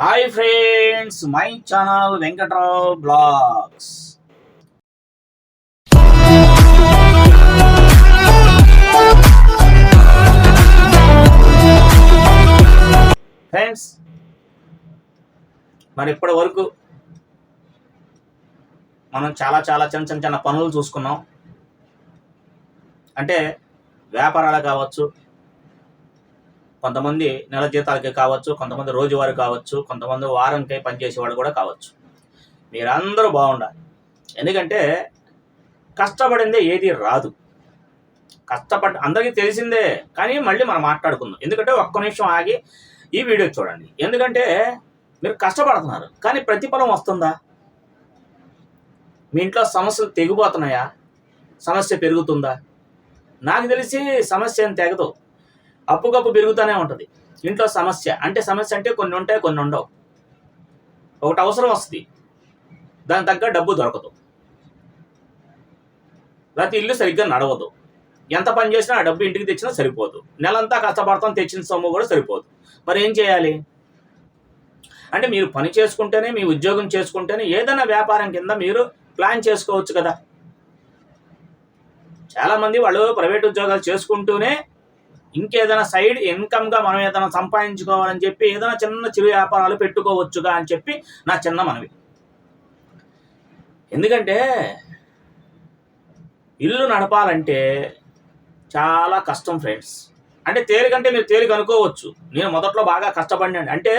Hi friends my channel Venkatrao blogs friends మరి ఇప్పటి వరకు మనం చాలా చాలా చిన్న చిన్న చిన్న పనులు చూసుకున్నాం. అంటే వ్యాపారాలు కావచ్చు కొంతమంది నెల జీతాలకి కావచ్చు కొంతమంది రోజువారీ కావచ్చు కొంతమంది వారంకి పనిచేసే కూడా కావచ్చు. మీరందరూ బాగుండాలి. ఎందుకంటే కష్టపడిందే ఏది రాదు. కష్టపడి అందరికీ తెలిసిందే కానీ మళ్ళీ మనం మాట్లాడుకుందాం. ఎందుకంటే ఒక్క నిమిషం ఆగి ఈ వీడియో చూడండి. ఎందుకంటే మీరు కష్టపడుతున్నారు కానీ ప్రతిఫలం వస్తుందా? మీ ఇంట్లో సమస్యలు తెగిపోతున్నాయా? సమస్య పెరుగుతుందా? నాకు తెలిసి సమస్య ఏం తెగదు. అప్పుకప్పు పెరుగుతూనే ఉంటుంది. ఇంట్లో సమస్య అంటే సమస్య అంటే కొన్ని ఉంటాయి కొన్ని ఉండవు. ఒకటి అవసరం వస్తుంది. దాని తగ్గ డబ్బు దొరకదు. లేకపోతే ఇల్లు సరిగ్గా నడవదు. ఎంత పని చేసినా ఆ డబ్బు ఇంటికి తెచ్చినా సరిపోదు. నెలంతా కష్టపడతాం తెచ్చిన సొమ్ము కూడా సరిపోదు. మరి ఏం చేయాలి? అంటే మీరు పని చేసుకుంటేనే మీ ఉద్యోగం చేసుకుంటేనే ఏదైనా వ్యాపారం కింద మీరు ప్లాన్ చేసుకోవచ్చు కదా. చాలామంది వాళ్ళు ప్రైవేట్ ఉద్యోగాలు చేసుకుంటూనే ఇంకేదైనా సైడ్ ఇన్కమ్గా మనం ఏదైనా సంపాదించుకోవాలని చెప్పి ఏదైనా చిన్న చిరు వ్యాపారాలు పెట్టుకోవచ్చుగా అని చెప్పి నా చిన్న మనవి. ఎందుకంటే ఇల్లు నడపాలంటే చాలా కష్టం ఫ్రెండ్స్ అంటే తేలికంటే మీరు తేలిక అనుకోవచ్చు నేను మొదట్లో బాగా కష్టపడినాను. అంటే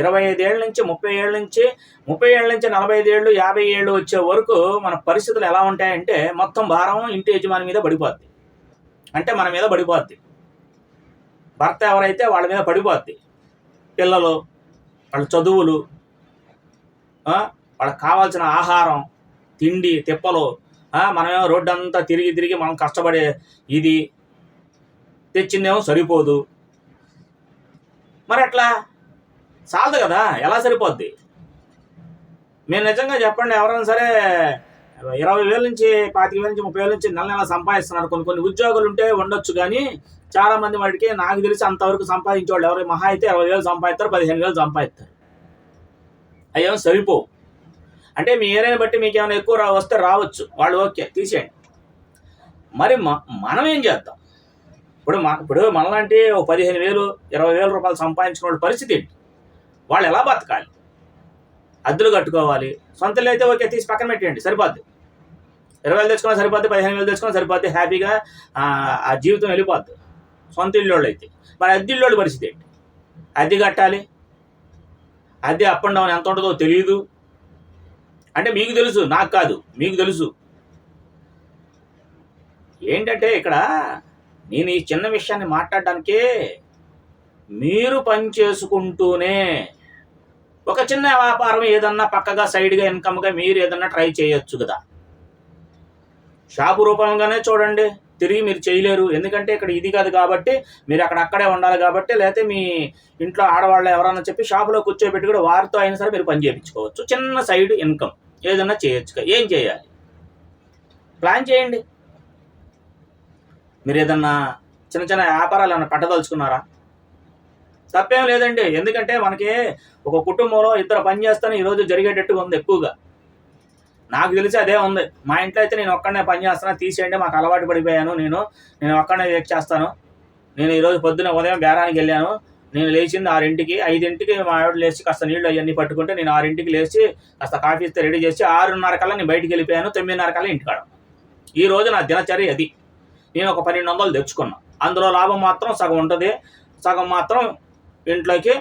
ఇరవై ఐదేళ్ళ నుంచి ముప్పై ఏళ్ళ నుంచి ముప్పై ఏళ్ళ నుంచి నలభై ఐదేళ్ళు యాభై ఏళ్ళు వచ్చే వరకు మన పరిస్థితులు ఎలా ఉంటాయంటే మొత్తం భారం ఇంటి యజమాని మీద పడిపోద్ది. అంటే మన మీద పడిపోద్ది. భర్త ఎవరైతే వాళ్ళ మీద పడిపోద్ది. పిల్లలు వాళ్ళ చదువులు వాళ్ళకి కావాల్సిన ఆహారం తిండి తిప్పలు మనమేమో రోడ్డు అంతా తిరిగి తిరిగి మనం కష్టపడే ఇది తెచ్చిందేమో సరిపోదు. మరి అట్లా చాలదు కదా ఎలా సరిపోద్ది? మీరు నిజంగా చెప్పండి ఎవరైనా సరే ఇరవై వేల నుంచి పాతిక వేల నుంచి ముప్పై వేల నుంచి నెల నెల సంపాదిస్తున్నారు. కొన్ని కొన్ని ఉద్యోగులు ఉంటే ఉండొచ్చు కానీ చాలా మంది వాడికి నాకు తెలిసి అంతవరకు సంపాదించే వాళ్ళు ఎవరు? మహా అయితే ఇరవై వేలు సంపాదిస్తారు పదిహేను వేలు సంపాదిస్తారు. అయ్యో సరిపో అంటే మీ ఏరియాని బట్టి మీకు ఏమైనా ఎక్కువ రా వస్తే రావచ్చు. వాళ్ళు ఓకే తీసేయండి. మరి మ- మనం ఏం చేద్దాం? ఇప్పుడు మా ఇప్పుడు మనలాంటి ఓ పదిహేను వేలు ఇరవై వేల రూపాయలు సంపాదించిన వాళ్ళ పరిస్థితి ఏంటి? వాళ్ళు ఎలా బతకాలి? అద్దెలు కట్టుకోవాలి. సొంత ఇల్లు అయితే ఓకే తీసి పక్కన పెట్టేయండి సరిపోద్ది. ఇరవై వేలు తెచ్చుకున్నా సరిపోద్ది పదిహేను వేలు తెచ్చుకున్నా సరిపోద్ది హ్యాపీగా ఆ, జీవితం వెళ్ళిపోద్ది. సొంత ఇల్లు అయితే. మరి అద్దె ఇల్లు పరిస్థితి ఏంటి? అద్దె కట్టాలి. అద్దె అప్ అండ్ డౌన్ ఎంత ఉంటుందో తెలియదు అంటే మీకు తెలుసు నాకు కాదు మీకు తెలుసు. ఏంటంటే ఇక్కడ నేను ఈ చిన్న విషయాన్ని మాట్లాడడానికే మీరు పని చేసుకుంటూనే ఒక చిన్న వ్యాపారం ఏదన్నా పక్కగా సైడ్గా ఇన్కమ్గా మీరు ఏదన్నా ట్రై చేయొచ్చు కదా. షాపు రూపంగానే చూడండి. తిరిగి మీరు చేయలేరు. ఎందుకంటే ఇక్కడ ఇది కాదు కాబట్టి మీరు అక్కడ అక్కడే ఉండాలి కాబట్టి లేకపోతే మీ ఇంట్లో ఆడవాళ్ళు ఎవరన్నా చెప్పి షాపులో కూర్చోబెట్టి కూడా వారితో అయినా సరే మీరు పని చేయించుకోవచ్చు. చిన్న సైడ్ ఇన్కమ్ ఏదన్నా చేయొచ్చు ఏం చేయాలి? ప్లాన్ చేయండి. మీరు ఏదన్నా చిన్న చిన్న వ్యాపారాలు ఏమైనా పెట్టదలుచుకున్నారా? తప్పేం లేదండి. ఎందుకంటే మనకి ఒక కుటుంబంలో ఇద్దరు పని చేస్తాను ఈరోజు జరిగేటట్టుగా ఉంది ఎక్కువగా. నాకు తెలిసి అదే ఉంది. మా ఇంట్లో అయితే నేను ఒక్కడనే పని చేస్తాను తీసేయండి మాకు అలవాటు పడిపోయాను నేను. నేను ఒక్కడనే వర్క్ చేస్తాను. నేను ఈరోజు పొద్దున ఉదయం బేరానికి వెళ్ళాను. నేను లేచింది ఆరింటికి ఐదింటికి మా ఆవిడ లేచి కాస్త నీళ్ళు అవన్నీ పట్టుకుంటే నేను ఆరింటికి లేచి కాస్త కాఫీ ఇస్తే రెడీ చేసి ఆరున్నర కల్లా నేను బయటికి వెళ్ళిపోయాను తొమ్మిదిన్నర కల్లా ఇంటికాడ ఈ రోజు నా దినచర్య అది. నేను ఒక పన్నెండు వందలు తెచ్చుకున్నాను అందులో లాభం మాత్రం సగం ఉంటుంది. సగం మాత్రం ఇంట్లోకి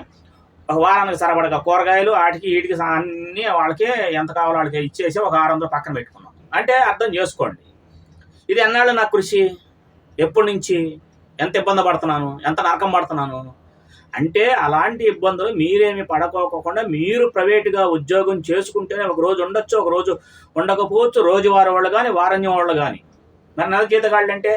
ఒక వారానికి సరిపడగా కూరగాయలు వాటికి వీటికి అన్నీ వాళ్ళకి ఎంత కావాలో వాళ్ళకి ఇచ్చేసి ఒక ఆరు వందలు పక్కన పెట్టుకున్నాం. అంటే అర్థం చేసుకోండి. ఇది ఎన్నాళ్ళు నా కృషి? ఎప్పటి నుంచి? ఎంత ఇబ్బంది పడుతున్నాను? ఎంత నరకం పడుతున్నాను? అంటే అలాంటి ఇబ్బందులు మీరేమి పడకోకుండా మీరు ప్రైవేటుగా ఉద్యోగం చేసుకుంటేనే ఒక రోజు ఉండొచ్చు ఒక రోజు ఉండకపోవచ్చు రోజువారి వాళ్ళు కానీ వారణ్యం వాళ్ళు కానీ మరి నెల జీతగాళ్ళు అంటే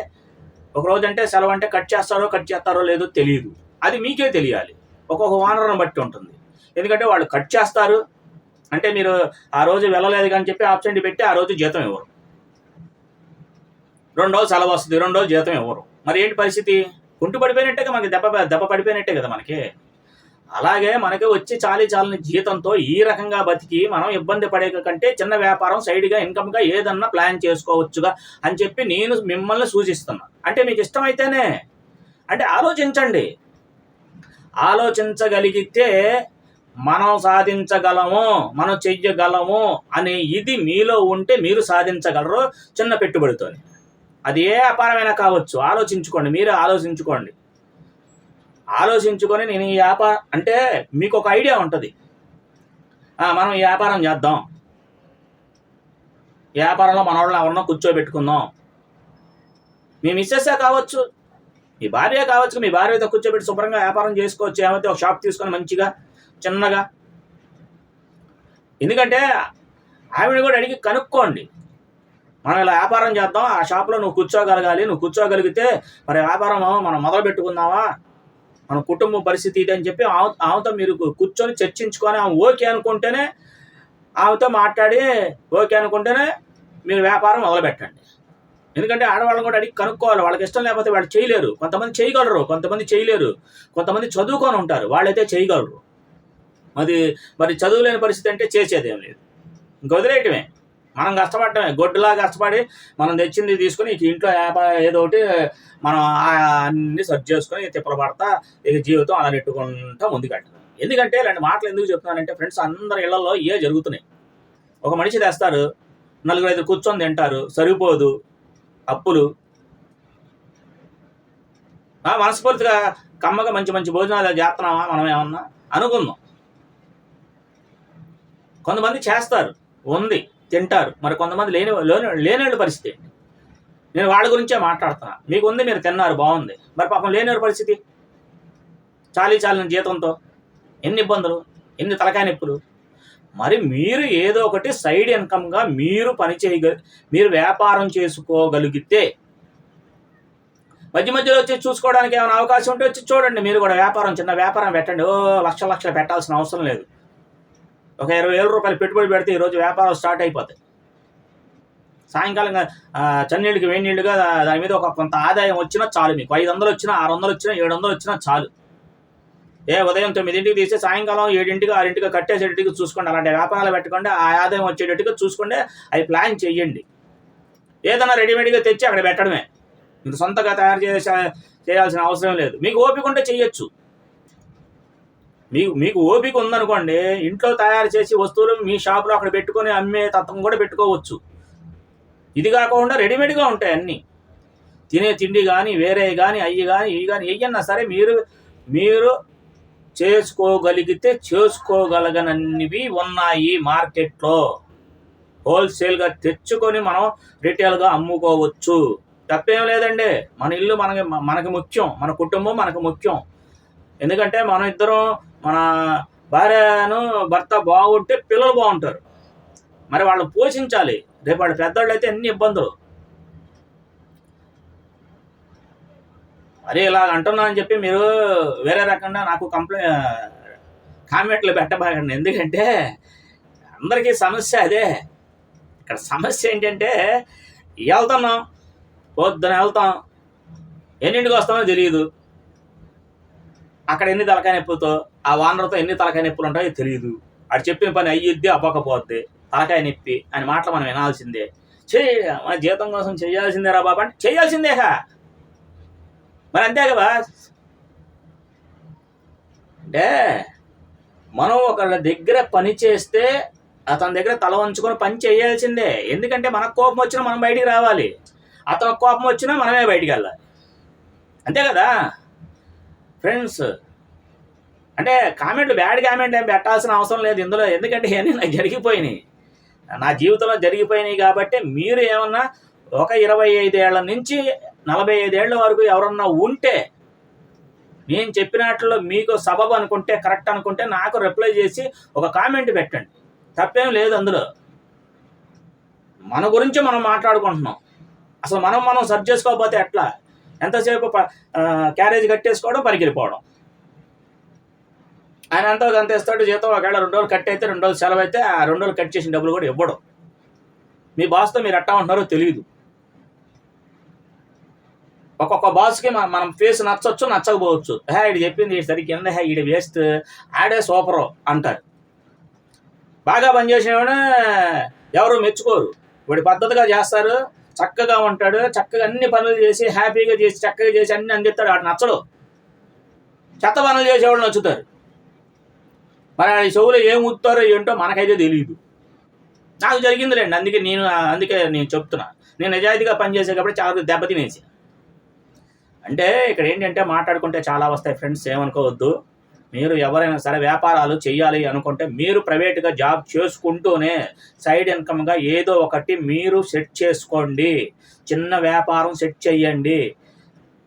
ఒక రోజు అంటే సెలవు అంటే కట్ చేస్తారో కట్ చేస్తారో లేదో తెలియదు అది మీకే తెలియాలి. ఒక్కొక్క వానరుని బట్టి ఉంటుంది. ఎందుకంటే వాళ్ళు కట్ చేస్తారు. అంటే మీరు ఆ రోజు వెళ్ళలేదు కానీ చెప్పి ఆబ్సెంట్ పెట్టి ఆ రోజు జీతం ఇవ్వరు. రెండు రోజులు సెలవు వస్తుంది రెండు రోజులు జీతం ఇవ్వరు. మరి ఏంటి పరిస్థితి? కుంటు పడిపోయినట్టే మనకి దెబ్బ దెబ్బ పడిపోయినట్టే కదా మనకి. అలాగే మనకి వచ్చి చాలి చాలని జీతంతో ఈ రకంగా బతికి మనం ఇబ్బంది పడే కంటే చిన్న వ్యాపారం సైడ్గా ఇన్కమ్గా ఏదన్నా ప్లాన్ చేసుకోవచ్చుగా అని చెప్పి నేను మిమ్మల్ని సూచిస్తున్నా. అంటే మీకు ఇష్టమైతేనే. అంటే ఆలోచించండి. ఆలోచించగలిగితే మనం సాధించగలము మనం చెయ్యగలము అనే ఇది మీలో ఉంటే మీరు సాధించగలరు చిన్న పెట్టుబడితో అది ఏ వ్యాపారమైనా కావచ్చు. ఆలోచించుకోండి మీరే ఆలోచించుకోండి. ఆలోచించుకొని నేను ఈ వ్యాపారం అంటే మీకు ఒక ఐడియా ఉంటుంది. మనం ఈ వ్యాపారం చేద్దాం. వ్యాపారంలో మన వాళ్ళని ఎవరన్నా కూర్చోబెట్టుకుందాం. మీ మిస్సెస్సే కావచ్చు. మీ భార్య కావచ్చు మీ భార్యతో కూర్చోబెట్టి శుభ్రంగా వ్యాపారం చేసుకోవచ్చు ఏమైతే ఒక షాప్ తీసుకొని మంచిగా చిన్నగా. ఎందుకంటే ఆవిడ కూడా అడిగి కనుక్కోండి. మనం ఇలా వ్యాపారం చేద్దాం ఆ షాప్లో నువ్వు కూర్చోగలగాలి నువ్వు కూర్చోగలిగితే మరి వ్యాపారం మనం మొదలు పెట్టుకుందామా? మన కుటుంబ పరిస్థితి ఇది అని చెప్పి ఆమె ఆమెతో మీరు కూర్చొని చర్చించుకొని ఆమె ఓకే అనుకుంటేనే ఆమెతో మాట్లాడి ఓకే అనుకుంటేనే మీరు వ్యాపారం మొదలు పెట్టండి ఎందుకంటే ఆడవాళ్ళని కూడా అడిగి కనుక్కోవాలి. వాళ్ళకి ఇష్టం లేకపోతే వాళ్ళు చేయలేరు. కొంతమంది చేయగలరు కొంతమంది చేయలేరు. కొంతమంది చదువుకొని ఉంటారు. వాళ్ళైతే చేయగలరు. మరి మరి చదువులేని పరిస్థితి అంటే చేసేదేం లేదు. ఇంక వదిలేయటమే. మనం కష్టపడటమే. గొడ్డులా కష్టపడి మనం తెచ్చింది తీసుకొని ఇక ఇంట్లో ఏదో ఒకటి మనం అన్ని సర్చ్ చేసుకొని తిప్పలు పడతా ఇక జీవితం అలా నెట్టుకుంటా ముందుకెట్టడం ఎందుకంటే ఇలాంటి మాటలు ఎందుకు చెప్తున్నానంటే ఫ్రెండ్స్ అందరి ఇళ్ళలో ఏ జరుగుతున్నాయి. ఒక మనిషి తెస్తారు నలుగురు ఐదు కూర్చొని తింటారు సరిపోదు. అప్పులు. ఆ, మనస్ఫూర్తిగా కమ్మగా మంచి మంచి భోజనాలు చేస్తున్నామా మనం ఏమన్నా? అనుకుందాం. కొంతమంది చేస్తారు. ఉంది. తింటారు. మరి కొంతమంది లేని లేని లేనివాళ్ళు పరిస్థితి నేను వాళ్ళ గురించే మాట్లాడుతున్నా. మీకు ఉంది మీరు తిన్నారు బాగుంది. మరి పాపం లేనివారి పరిస్థితి? చాలీ చాలిన జీతంతో ఎన్ని ఇబ్బందులు? ఎన్ని తలకాయ నొప్పులు? మరి మీరు ఏదో ఒకటి సైడ్ ఇన్కమ్గా మీరు పని చేయగలి మీరు వ్యాపారం చేసుకోగలిగితే మధ్య మధ్యలో వచ్చి చూసుకోవడానికి ఏమైనా అవకాశం ఉంటే వచ్చి చూడండి. మీరు కూడా వ్యాపారం చిన్న వ్యాపారం పెట్టండి. ఓ లక్ష లక్షలు పెట్టాల్సిన అవసరం లేదు. ఒక ఇరవై వేల రూపాయలు పెట్టుబడి పెడితే ఈరోజు వ్యాపారం స్టార్ట్ అయిపోతాయి. సాయంకాలం చన్నీళ్ళకి వేడి నీళ్ళుగా దాని మీద ఒక కొంత ఆదాయం వచ్చినా చాలు మీకు. ఐదు వందలు వచ్చినా ఆరు వందలు వచ్చినా ఏడు వందలు వచ్చినా చాలు. ఏ ఉదయం తొమ్మిదింటికి తీసి సాయంకాలం ఏడింటికి ఆరింటికి కట్టేసేటికి చూసుకోండి. అలాంటి వ్యాపారాలు పెట్టుకోండి. ఆ ఆదాయం వచ్చేటట్టుగా చూసుకోండి. అవి ప్లాన్ చేయండి ఏదైనా రెడీమేడ్గా తెచ్చి అక్కడ పెట్టడమే. మీరు సొంతగా తయారు చేసే చేయాల్సిన అవసరం లేదు. మీకు ఓపిక ఉంటే చేయొచ్చు మీకు మీకు ఓపిక ఉందనుకోండి ఇంట్లో తయారు చేసి వస్తువులు మీ షాప్లో అక్కడ పెట్టుకొని అమ్మే తత్వం కూడా పెట్టుకోవచ్చు. ఇది కాకుండా రెడీమేడ్గా ఉంటాయి అన్నీ. తినే తిండి కానీ వేరే కానీ అయ్యి కానీ ఇవి కానీ ఏయన్నా సరే మీరు మీరు చేసుకోగలిగితే చేసుకోగలగనన్నివి ఉన్నాయి మార్కెట్లో. హోల్సేల్గా తెచ్చుకొని మనం రిటైల్గా అమ్ముకోవచ్చు. తప్పేం లేదండి. మన ఇల్లు మనకి మనకి ముఖ్యం. మన కుటుంబం మనకు ముఖ్యం. ఎందుకంటే మన ఇద్దరం మన భార్యను భర్త బాగుంటే పిల్లలు బాగుంటారు. మరి వాళ్ళు పోషించాలి. రేపు వాళ్ళు పెద్దవాళ్ళు అయితే ఎన్ని ఇబ్బందులు. అరే ఇలా అంటున్నా అని చెప్పి మీరు వేరే రకంగా నాకు కంప్లైంట్ కామెంట్లు పెట్టబాకండి. ఎందుకంటే అందరికీ సమస్య అదే. ఇక్కడ సమస్య ఏంటంటే వెళ్తున్నాం పొద్దున వెళ్తాం. ఎన్నింటికి వస్తామో తెలియదు. అక్కడ ఎన్ని తలకాయ నొప్పులతో ఆ వానరుతో ఎన్ని తలకాయ నొప్పులు ఉంటాయో తెలియదు. అటు చెప్పిన పని అయ్యిద్ది అవ్వకపోద్ది. తలకాయ నొప్పి అని మాటలు మనం వినాల్సిందే. చేయ మన జీతం కోసం చేయాల్సిందేరా బాబా అంటే చేయాల్సిందేహా మరి అంతే కదా? అంటే మనం ఒకళ్ళ దగ్గర పని చేస్తే అతని దగ్గర తల వంచుకొని పని చేయాల్సిందే. ఎందుకంటే మనకు కోపం వచ్చినా మనం బయటికి రావాలి. అతను కోపం వచ్చినా మనమే బయటికి వెళ్ళాలి. అంతే కదా? ఫ్రెండ్స్ అంటే కామెంట్లు బ్యాడ్ కామెంట్ ఏం పెట్టాల్సిన అవసరం లేదు ఇందులో. ఎందుకంటే ఇవన్నీ నాకు జరిగిపోయినాయి. నా జీవితంలో జరిగిపోయినాయి కాబట్టి మీరు ఏమన్నా ఒక ఇరవై ఐదేళ్ళ నుంచి నలభై ఐదేళ్ళ వరకు ఎవరన్నా ఉంటే నేను చెప్పినట్లో మీకు సబబు అనుకుంటే కరెక్ట్ అనుకుంటే నాకు రిప్లై చేసి ఒక కామెంట్ పెట్టండి. తప్పేం లేదు అందులో. మన గురించి మనం మాట్లాడుకుంటున్నాం. అసలు మనం మనం సర్చ్ చేసుకోకపోతే ఎట్లా? ఎంతసేపు క్యారేజ్ కట్టేసుకోవడం పరిగిరిపోవడం ఆయన ఎంతో అంత ఇస్తాడు జీతం ఒకవేళ రెండు రోజులు కట్ అయితే రెండు రోజులు సెలవు అయితే ఆ రెండు రోజులు కట్ చేసిన డబ్బులు కూడా ఇవ్వడం. మీ బాస్తో మీరు ఎట్టా ఉంటున్నారో తెలియదు. ఒక్కొక్క బాస్కి మన- మనం ఫేస్ నచ్చవచ్చు నచ్చకపోవచ్చు. హే ఇది చెప్పింది ఈడు సరిగ్గా కింద హే ఈడు వేస్ట్ ఆడే సూపరు అంటారు. బాగా పనిచేసినవాడు ఎవరు మెచ్చుకోరు. వాడి పద్ధతిగా చేస్తారు చక్కగా ఉంటాడు చక్కగా అన్ని పనులు చేసి హ్యాపీగా చేసి చక్కగా చేసి అన్ని అందిస్తాడు. వాడు నచ్చడు. చెత్త పనులు చేసేవాళ్ళు నచ్చుతారు. మరి ఆ చెవులు ఏం ఊతారో ఏంటో మనకైతే తెలియదు నాకు జరిగిందిలేండి అందుకే నేను అందుకే నేను చెప్తున్నా. నేను నిజాయితీగా పనిచేసే కాబట్టి చాలా దెబ్బతినేసి అంటే ఇక్కడ ఏంటంటే మాట్లాడుకుంటే చాలా వస్తాయి ఫ్రెండ్స్ ఏమనుకోవద్దు. మీరు ఎవరైనా సరే వ్యాపారాలు చేయాలి అనుకుంటే మీరు ప్రైవేట్గా జాబ్ చేసుకుంటూనే సైడ్ ఇన్కమ్గా ఏదో ఒకటి మీరు సెట్ చేసుకోండి. చిన్న వ్యాపారం సెట్ చేయండి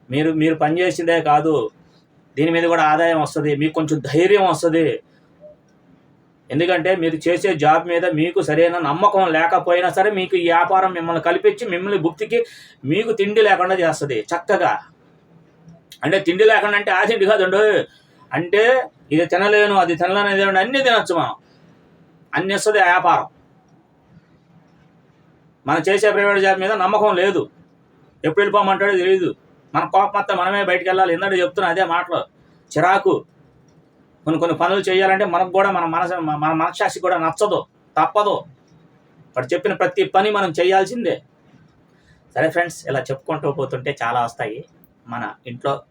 మీరు మీరు పనిచేసిందే కాదు. దీని మీద కూడా ఆదాయం వస్తుంది మీకు కొంచెం ధైర్యం వస్తుంది. ఎందుకంటే మీరు చేసే జాబ్ మీద మీకు సరైన నమ్మకం లేకపోయినా సరే మీకు ఈ వ్యాపారం మిమ్మల్ని కల్పించి మిమ్మల్ని భుక్తికి మీకు తిండి లేకుండా చేస్తుంది. చక్కగా అంటే తిండి లేకుండా అంటే ఆ తిండి కాదండు అంటే ఇది తినలేను అది తినలేను ఇది అన్నీ తినొచ్చు మనం. అన్ని వస్తుంది ఆ వ్యాపారం. మనం చేసే ప్రైవేట్ జాబ్ మీద నమ్మకం లేదు. ఎప్పుడు వెళ్ళిపోమంటాడో తెలియదు మన కోపం మనమే బయటికి వెళ్ళాలి. ఎందుకంటే చెప్తున్నా అదే మాటలు. చిరాకు. కొన్ని కొన్ని పనులు చేయాలంటే మనకు కూడా మన మనసు మన మనసాక్షి కూడా నచ్చదు తప్పదు. వాడు చెప్పిన ప్రతి పని మనం చేయాల్సిందే. సరే ఫ్రెండ్స్ ఇలా చెప్పుకుంటూ పోతుంటే చాలా వస్తాయి మన ఇంట్లో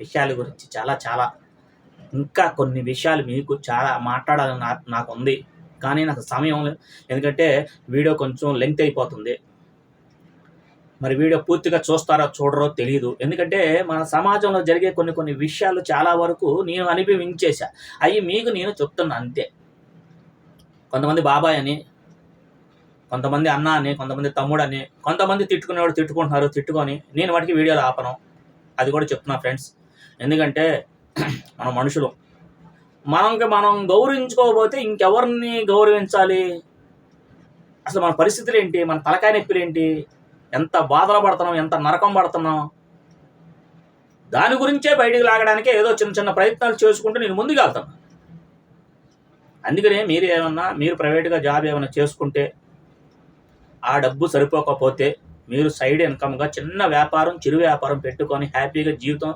విషయాల గురించి చాలా చాలా. ఇంకా కొన్ని విషయాలు మీకు చాలా మాట్లాడాలని నాకు ఉంది కానీ నాకు సమయం లేదు. ఎందుకంటే వీడియో కొంచెం లెంగ్త్ అయిపోతుంది. మరి వీడియో పూర్తిగా చూస్తారో చూడరో తెలియదు ఎందుకంటే మన సమాజంలో జరిగే కొన్ని కొన్ని విషయాలు చాలా వరకు నేను అనుభవించేశా అవి మీకు నేను చెప్తున్నా అంతే. కొంతమంది బాబాయ్ అని కొంతమంది అన్న అని కొంతమంది తమ్ముడు అని కొంతమంది తిట్టుకునేవాడు తిట్టుకుంటున్నారు తిట్టుకొని నేను వాటికి వీడియోలు ఆపను. అది కూడా చెప్తున్నా ఫ్రెండ్స్. ఎందుకంటే మన మనుషులు. మనకి మనం గౌరవించుకోకపోతే ఇంకెవరిని గౌరవించాలి? అసలు మన పరిస్థితులు ఏంటి? మన తలకాయ నొప్పులు ఏంటి? ఎంత బాధలు పడుతున్నాం? ఎంత నరకం పడుతున్నాం? దాని గురించే బయటికి లాగడానికే ఏదో చిన్న చిన్న ప్రయత్నాలు చేసుకుంటూ నేను ముందుకు వెళ్తాను. అందుకనే మీరు ఏమన్నా మీరు ప్రైవేట్గా జాబ్ ఏమైనా చేసుకుంటే ఆ డబ్బు సరిపోకపోతే మీరు సైడ్ ఇన్కమ్గా చిన్న వ్యాపారం చిరు వ్యాపారం పెట్టుకొని హ్యాపీగా జీవితం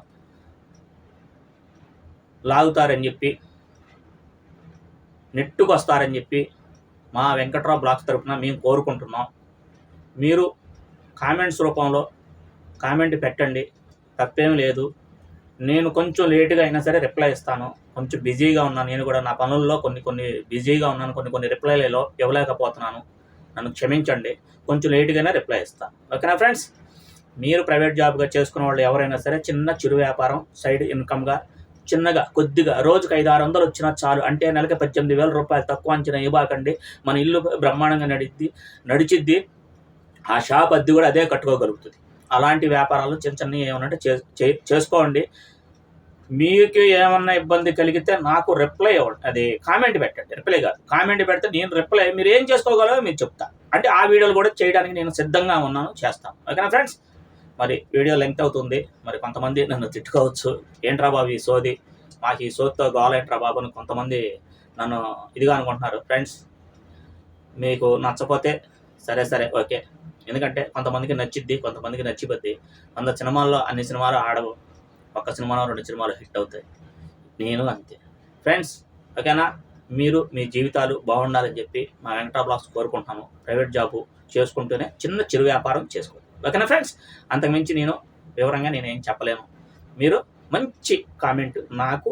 లాగుతారని చెప్పి నెట్టుకు వస్తారని చెప్పి మా వెంకట్రావు బ్లాక్స్ తరఫున మేము కోరుకుంటున్నాం. మీరు కామెంట్స్ రూపంలో కామెంట్ పెట్టండి. తప్పేం లేదు. నేను కొంచెం లేటుగా అయినా సరే రిప్లై ఇస్తాను. కొంచెం బిజీగా ఉన్నాను నేను కూడా నా పనుల్లో కొన్ని కొన్ని బిజీగా ఉన్నాను కొన్ని కొన్ని రిప్లైలలో ఇవ్వలేకపోతున్నాను. నన్ను క్షమించండి. కొంచెం లేటుగానే రిప్లై ఇస్తాను ఓకేనా ఫ్రెండ్స్? మీరు ప్రైవేట్ జాబ్గా చేసుకునే వాళ్ళు ఎవరైనా సరే చిన్న చిరు వ్యాపారం సైడ్ ఇన్కమ్గా చిన్నగా కొద్దిగా రోజుకి ఐదు ఆరు వందలు వచ్చినా చాలు. అంటే నెలకి పద్దెనిమిది వేల రూపాయలు తక్కువ అంచనా ఇవ్వకండి. మన ఇల్లు బ్రహ్మాండంగా నడిద్ది నడిచిద్ది. ఆ షాప్ అద్దె కూడా అదే కట్టుకోగలుగుతుంది. అలాంటి వ్యాపారాలు చిన్న చిన్నవి ఏమన్నా చే- చే- చేసుకోండి. మీకు ఏమన్నా ఇబ్బంది కలిగితే నాకు రిప్లై ఇవ్వండి. అది కామెంట్ పెట్టండి. రిప్లై కాదు. కామెంట్ పెడితే నేను రిప్లై మీరు ఏం చేసుకోగలరో మీరు చెప్తా. అంటే ఆ వీడియోలు కూడా చేయడానికి నేను సిద్ధంగా ఉన్నాను చేస్తాను. ఓకేనా ఫ్రెండ్స్? మరి వీడియో లెంగ్త్ అవుతుంది. మరి కొంతమంది నన్ను తిట్టుకోవచ్చు. ఏంట్రా బాబు ఈ సోది? మాకు ఈ సోదితో గోలేంట్రా బాబు అని కొంతమంది నన్ను ఇదిగా అనుకుంటున్నారు. ఫ్రెండ్స్ మీకు నచ్చపోతే సరే సరే ఓకే. ఎందుకంటే కొంతమందికి నచ్చిద్ది కొంతమందికి నచ్చిపోద్ది. వంద సినిమాల్లో అన్ని సినిమాలు ఆడవు. ఒక్క సినిమాలో రెండు సినిమాలు హిట్ అవుతాయి. నేను అంతే. ఫ్రెండ్స్ ఓకేనా? మీరు మీ జీవితాలు బాగుండాలని చెప్పి మా వెంకటా బ్లాగ్స్ కోరుకుంటున్నాను ప్రైవేట్ జాబు చేసుకుంటూనే చిన్న చిరు వ్యాపారం చేసుకోండి. ఓకేనా ఫ్రెండ్స్? అంతకుమించి నేను వివరంగా నేను ఏం చెప్పలేను. మీరు మంచి కామెంట్ నాకు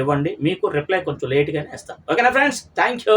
ఇవ్వండి మీకు రిప్లై కొంచెం లేట్గానే ఇస్తాను. ఓకేనా ఫ్రెండ్స్? Thank you